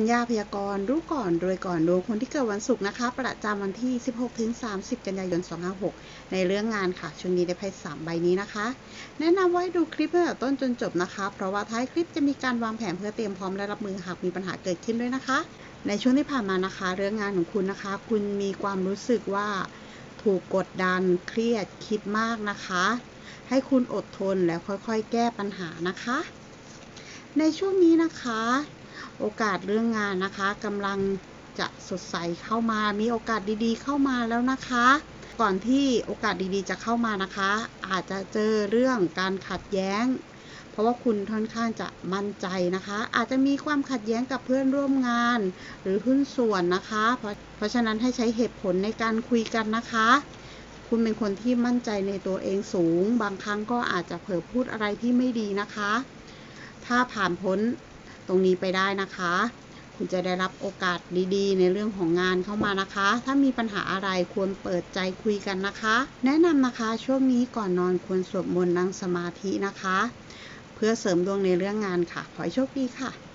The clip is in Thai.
ปัญญาพยากรณ์รู้ก่อนรวยก่อนดวงคนที่เกิดวันศุกร์นะคะ ประจำวันที่ 16 ถึง 30 กันยายน 256 ในเรื่องงานค่ะช่วงนี้ได้ไพ่3ใบนี้นะคะ แนะนำว่าดูคลิปตั้งแต่ต้นจนจบนะคะ เพราะว่าท้ายคลิปจะมีการวางแผนเพื่อเตรียมพร้อมและรับมือหากมีปัญหาเกิดขึ้นด้วยนะคะ ในช่วงที่ผ่านมานะคะ เรื่องงานของคุณนะคะ คุณมีความรู้สึกว่าถูกกดดันเครียดคิดมากนะคะ ให้คุณอดทนแล้วค่อยๆ แก้ปัญหานะคะ ในช่วงนี้นะคะ โอกาสเรื่องงานนะคะกำลังจะสดใสเข้ามา มีโอกาสดีๆ เข้ามาแล้วนะคะ ก่อนที่โอกาสดีๆ จะเข้ามานะคะ อาจจะเจอเรื่องการขัดแย้ง เพราะว่าคุณค่อนข้างจะมั่นใจนะคะ อาจจะมีความขัดแย้งกับเพื่อนร่วมงาน หรือหุ้นส่วนนะคะ เพราะเพราะฉะนั้นให้ใช้เหตุผลในการคุยกันนะคะ คุณเป็นคนที่มั่นใจในตัวเองสูง บางครั้งก็อาจจะเผลอพูดอะไรที่ไม่ดีนะคะ ถ้าผ่านพ้น ตรงนี้ไปได้นะคะ คุณจะได้รับโอกาสดีๆ ในเรื่องของงานเข้ามานะคะ ถ้ามีปัญหาอะไรควรเปิดใจคุยกันนะคะ แนะนำนะคะช่วงนี้ก่อนนอนควรสวดมนต์นั่งสมาธินะคะ เพื่อเสริมดวงในเรื่องงานค่ะ ขอให้โชคดีค่ะ